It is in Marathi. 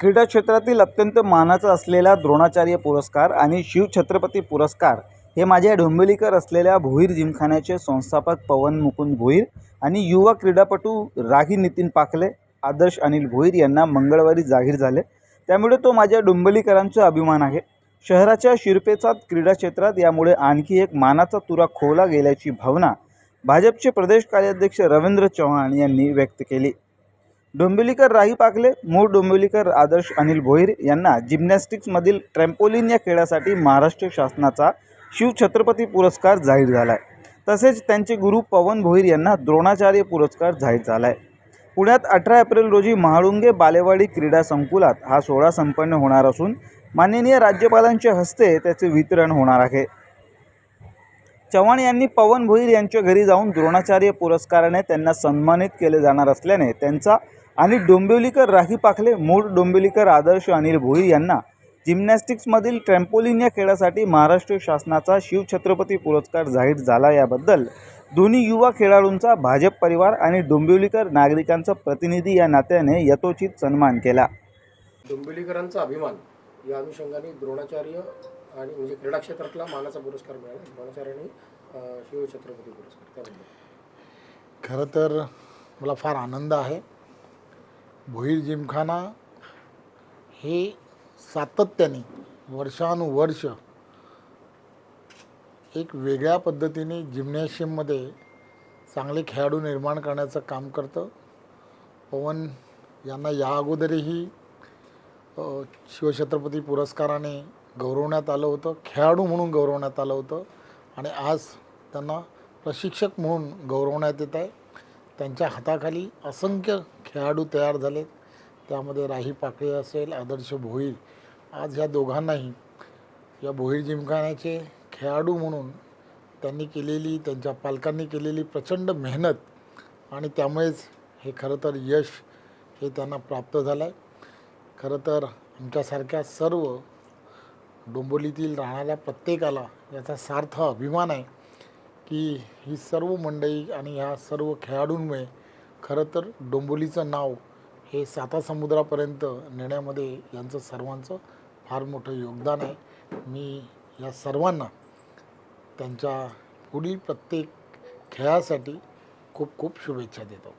क्रीडा क्षेत्रातील अत्यंत मानाचा असलेला द्रोणाचार्य पुरस्कार आणि शिवछत्रपती पुरस्कार हे माझ्या डोंबिवलीकर असलेल्या भोईर जिमखान्याचे संस्थापक पवन मुकुंद भोईर आणि युवा क्रीडापटू राही नितीन पाखले आदर्श अनिल भोईर यांना मंगळवारी जाहीर झाले. त्यामुळे तो माझ्या डोंबिवलीकरांचा अभिमान आहे. शहराच्या शिरपेचात क्रीडा क्षेत्रात यामुळे आणखी एक मानाचा तुरा खोवला गेल्याची भावना भाजपचे प्रदेश कार्याध्यक्ष रवींद्र चव्हाण यांनी व्यक्त केली. डोंबिवलीकर राही पाकले मूळ डोंबिवलीकर आदर्श अनिल भोईर यांना जिम्नॅस्टिक्समधील ट्रॅम्पोलिन या खेळासाठी महाराष्ट्र शासनाचा शिवछत्रपती पुरस्कार जाहीर झाला आहे तसेच त्यांचे गुरु पवन भोईर यांना द्रोणाचार्य पुरस्कार जाहीर झाला आहे पुण्यात अठरा एप्रिल रोजी महाळुंगे बालेवाडी क्रीडा संकुलात हा सोहळा संपन्न होणार असून माननीय राज्यपालांच्या हस्ते त्याचे वितरण होणार आहे. चव्हाण यांनी पवन भोईर यांच्या घरी जाऊन द्रोणाचार्य पुरस्काराने त्यांना सन्मानित केले जाणार असल्याने त्यांचा आणि डोंबिवलीकर राही पाखले मूळ डोंबिवलीकर आदर्श अनिल भोईर यांना जिम्नॅस्टिक्समधील ट्रॅम्पोलिन या खेळासाठी महाराष्ट्र शासनाचा शिवछत्रपती पुरस्कार जाहीर झाला याबद्दल दोन्ही युवा खेळाडूंचा भाजप परिवार आणि डोंबिवलीकर नागरिकांचा प्रतिनिधी या नात्याने यथोचित सन्मान केला. डोंबिवलीकरांचा अभिमान या अनुषंगाने द्रोणाचार्य आणि म्हणजे क्रीडा क्षेत्रातला मानाचा पुरस्कार मिळाला. द्रोणाचार्य आणि शिवछत्रपती पुरस्कार खरं तर मला फार आनंद आहे. भोईर जिमखाना हे सातत्याने वर्षानुवर्ष एक वेगळ्या पद्धतीने जिम्नॅशियममध्ये चांगले खेळाडू निर्माण करण्याचं काम करतं. पवन यांना या अगोदरही शिवछत्रपती पुरस्काराने गौरवण्यात आलं होतं खेळाडू म्हणून गौरवण्यात आलं होतं आणि आज त्यांना प्रशिक्षक म्हणून गौरवण्यात येत आहे. त्यांच्या हाताखाली असंख्य खेळाडू तयार झालेत. त्यामध्ये राही पाकळे असेल आदर्श भोईर. आज ह्या दोघांनाही या भोईर जिमखान्याचे खेळाडू म्हणून त्यांनी केलेली त्यांच्या पालकांनी केलेली प्रचंड मेहनत आणि त्यामुळेच हे खरं तर यश हे त्यांना प्राप्त झालं आहे खरं तर आमच्यासारख्या सर्व डोंबोलीतील राहणाऱ्या प्रत्येकाला याचा सार्थ अभिमान आहे. की ही सर्व मंडळी आणि ह्या सर्व खेळाडूंमुळे खरं तर डोंबोलीचं नाव हे साता समुद्रापर्यंत नेण्यामध्ये यांचं सर्वांचं फार मोठं योगदान आहे. मी या सर्वांना त्यांच्या पुढील प्रत्येक खेळासाठी खूप खूप शुभेच्छा देतो.